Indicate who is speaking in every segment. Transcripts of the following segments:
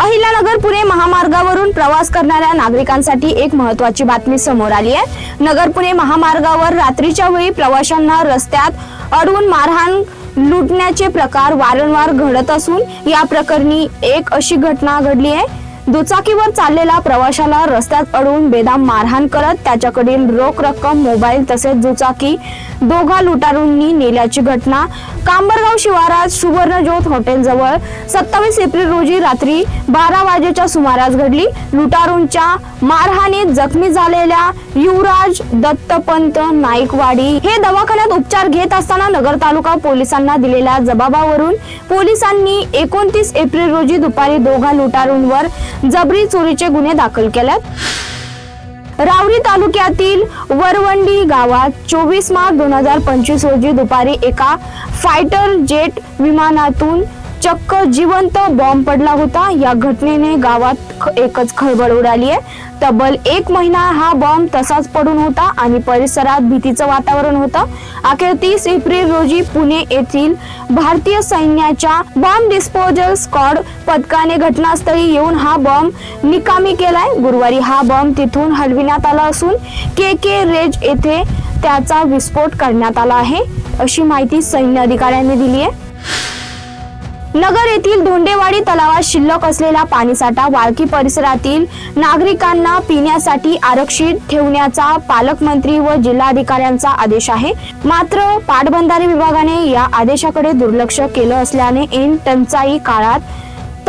Speaker 1: अहिल्यानगर पुणे महामार्गावरून प्रवास करणाऱ्या नागरिकांसाठी एक महत्वाची बातमी समोर आली आहे. नगर पुणे महामार्गावर रात्रीच्या वेळी प्रवाशांना रस्त्यात अडवून मारहाण लुटण्याचे प्रकार वारंवार घडत असून या प्रकरणी एक अशी घटना घडली आहे. दुचाकीवर चाललेला प्रवाशाला रस्त्यात अडवून बेदाम मारहाण करत त्याच्याकडील रोख रक्कम मोबाईल तसेच दुचाकी दोघा लुटारूंनी नेल्याची घटना कांबरगाव शिवारात सुवर्णज्योत हॉटेलजवळ सत्तावीस एप्रिल रोजी रात्री बारा वाजेच्या सुमारास घडली. लुटारूंच्या मारहाणीत जखमी झालेल्या युवराज दत्तपंत नाईकवाडी हे दवाखान्यात उपचार घेत असताना नगर तालुका पोलिसांना दिलेल्या जबाबावरून पोलिसांनी एकोणतीस एप्रिल रोजी दुपारी दोघा लुटारूंवर जबरी चोरीचे गुन्हे दाखल केल्यात. रावरी तालुक्यातील वरवंडी गावात चोवीस मार्च दोन हजार पंचवीस रोजी दुपारी एका फायटर जेट विमानातून चक्क जिवंत बॉम्ब पडला होता. या घटनेने गावात ख- एकच खळबळ उडाली आहे. तब्बल एक महिना हा बॉम्ब तसाच पडून होता आणि परिसरात भीतीचं वातावरण होतं. अखेर तीस एप्रिल रोजी पुणे येथील भारतीय सैन्याच्या बॉम्ब डिस्पोजल स्कॉड पथकाने घटनास्थळी येऊन हा बॉम्ब निकामी केलाय. गुरुवारी हा बॉम्ब तिथून हलविण्यात आला असून के के रेज येथे त्याचा विस्फोट करण्यात आला आहे. अशी माहिती सैन्य अधिकाऱ्यांनी दिली आहे. नगर येथील धोंडेवाडी तलावात शिल्लक असलेला पाणीसाठा वाळकी परिसरातील नागरिकांना पिण्यासाठी आरक्षित ठेवण्याचा पालकमंत्री व जिल्हाधिकाऱ्यांचा आदेश आहे. मात्र पाटबंधारे विभागाने या आदेशाकडे दुर्लक्ष केलं असल्याने ऐन टंचाई काळात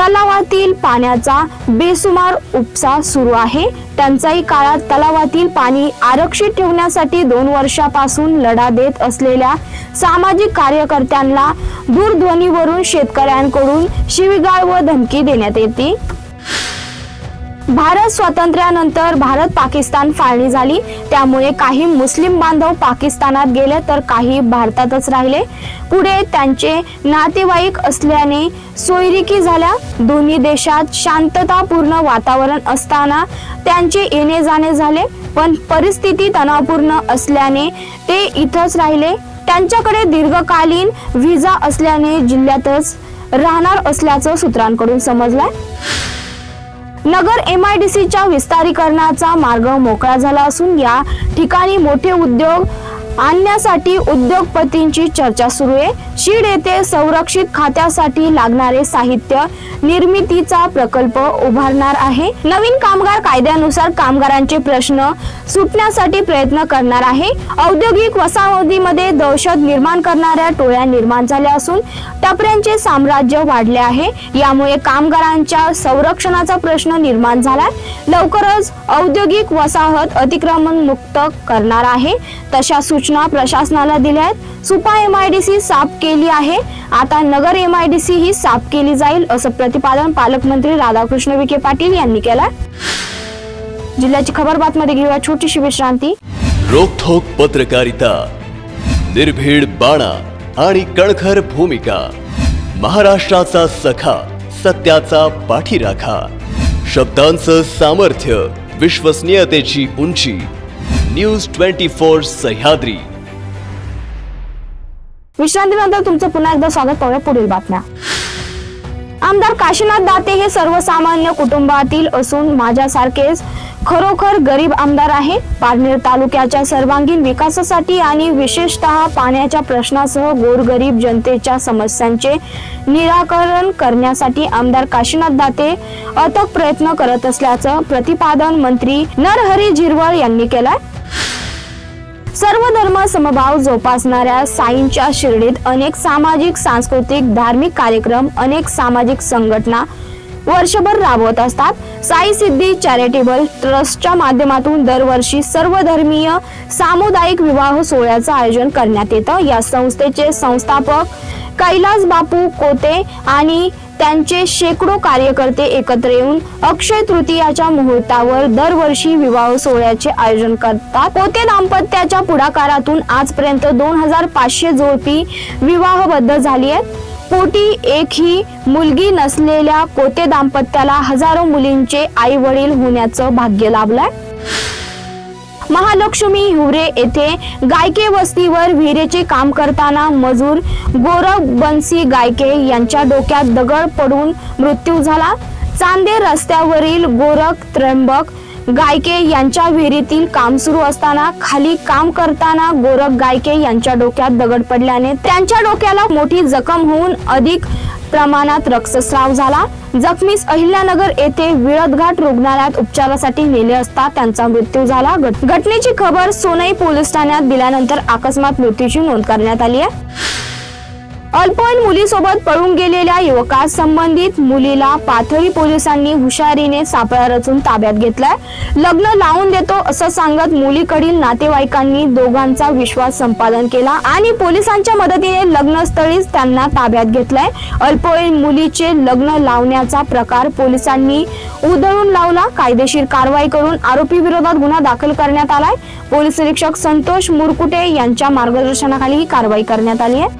Speaker 1: तलावातील पाण्याचा बेसुमार उपसा सुरू आहे. टंचाई काळात तलावातील पाणी आरक्षित ठेवण्यासाठी दोन वर्षापासून लढा देत असलेल्या सामाजिक कार्यकर्त्यांना दूरध्वनीवरून शेतकऱ्यांकडून शिवीगाळ व धमकी देण्यात येते. भारत स्वातंत्र्यानंतर भारत पाकिस्तान फाळणी झाली. त्यामुळे काही मुस्लिम बांधव पाकिस्तानात गेले तर काही भारतातच राहिले. पुढे त्यांचे नातेवाईक असल्याने सोयरिकी झाल्या. दोन्ही देशात शांततापूर्ण वातावरण असताना त्यांचे येणे जाणे झाले. पण परिस्थिती तणावपूर्ण असल्याने ते इथंच राहिले. त्यांच्याकडे दीर्घकालीन व्हिसा असल्याने जिल्ह्यातच राहणार असल्याचं सूत्रांकडून समजलंय. नगर एम आय डी सीच्या विस्तारीकरणाचा मार्ग मोकळा झाला असून या ठिकाणी मोठे उद्योग आणण्यासाठी उद्योगपतींची चर्चा सुरू आहे. शीड येथे संरक्षित खात्यासाठी लागणारे साहित्य निर्मितीचा प्रकल्प उभारणार आहे. नवीन कामगार कायद्यानुसार कामगारांचे प्रश्न सुटण्यासाठी प्रयत्न करणार आहे. औद्योगिक वसाहतीमध्ये दहशत निर्माण करणाऱ्या टोळ्या निर्माण झाल्या असून टपऱ्यांचे साम्राज्य वाढले आहे. यामुळे कामगारांच्या संरक्षणाचा प्रश्न निर्माण झाला. लवकरच औद्योगिक वसाहत अतिक्रमण मुक्त करणार आहे. तशा सूचना प्रशासनाला दिल्या आहेत. Supa M I D C साफ केली आहे. आता Nagar M I D C ही साफ केली जाईल असं प्रतिपादन पालकमंत्री राधाकृष्ण विखे पाटील यांनी केलं जिल्ह्याची खबर बातमध्ये घेऊया छोटीशी विश्रांती
Speaker 2: रोखोक पत्रकारिता निर्भीड बाणा आणि कणखर भूमिका महाराष्ट्राचा सखा सत्याचा पाठीराखा शब्दांचं सामर्थ्य विश्वसनीयतेची उंची न्यूज ट्वेंटी फोर सह्याद्री.
Speaker 1: विश्रांतीनंतर तुमचं पुन्हा एकदा स्वागत पाहूया पुढील बातम्या. आमदार काशीनाथ दाते हे सर्वसामान्य कुटुंबातील असून माझ्यासारखेच खरोखर गरीब आमदार आहे. पारनेर तालुक्याच्या सर्वांगीण विकासासाठी आणि विशेषतः पाण्याच्या प्रश्नासह गोरगरीब जनतेच्या समस्यांचे निराकरण करण्यासाठी आमदार काशीनाथ दाते अथक प्रयत्न करत असल्याचं प्रतिपादन मंत्री नरहरी झिरवळ यांनी केलंय. सर्व धर्म समभाव जोपासणाऱ्या साईंच्या शिर्डीत अनेक सामाजिक सांस्कृतिक धार्मिक कार्यक्रम अनेक सामाजिक संघटना वर्षभर राबवत असतात. साई सिद्धी चॅरिटेबल ट्रस्टच्या माध्यमातून दरवर्षी सर्वधर्मीय सामुदायिक विवाह सोहळ्याचं आयोजन करण्यात येतं. या संस्थेचे संस्थापक कैलास बापू कोते आणि त्यांचे शेकडो कार्यकर्ते एकत्र येऊन अक्षय तृतीयाच्या मुहूर्तावर दरवर्षी विवाह सोहळ्याचे आयोजन करतात. पोते दाम्पत्याच्या पुढाकारातून आजपर्यंत दोन हजार पाचशे जोडपी विवाहबद्ध झाली आहेत. पोटी एकही मुलगी नसलेल्या कोते दाम्पत्याला हजारो मुलींचे आई वडील होण्याचं भाग्य लाभलंय. महालक्ष्मी हिवरे येथे गायके वस्तीवर विहिरेचे काम करताना मजूर गोरख बनसी गायके यांच्या डोक्यात दगड पडून मृत्यू झाला. चांदे रस्त्यावरील गोरख त्र्यंबक गायके यांच्या विहिरीतील काम सुरू असताना खाली काम करताना गोरख गायके यांच्या डोक्यात दगड पडल्याने त्यांच्या डोक्याला मोठी जखम होऊन अधिक प्रमाणात रक्तस्राव झाला. जखमीस अहिल्यानगर येथे विळदघाट रुग्णालयात उपचारासाठी नेले असता त्यांचा मृत्यू झाला. घट- घटनेची खबर सोनई पोलीस ठाण्यात दिल्यानंतर अकस्मात मृत्यूची नोंद करण्यात आली आहे. अल्पवयीन मुलीसोबत पळून गेलेल्या युवकास संबंधित मुलीला पाथरी पोलिसांनी हुशारीने सापळा रचून ताब्यात घेतलाय. लग्न लावून देतो असं सांगत मुलीकडील नातेवाईकांनी दोघांचा विश्वास संपादन केला आणि पोलिसांच्या मदतीने लग्नस्थळीच त्यांना ताब्यात घेतलाय. अल्पवयीन मुलीचे लग्न लावण्याचा प्रकार पोलिसांनी उधळून लावला. कायदेशीर कारवाई करून आरोपी विरोधात गुन्हा दाखल करण्यात आलाय. पोलीस निरीक्षक संतोष मुरकुटे यांच्या मार्गदर्शनाखाली ही कारवाई करण्यात आली आहे.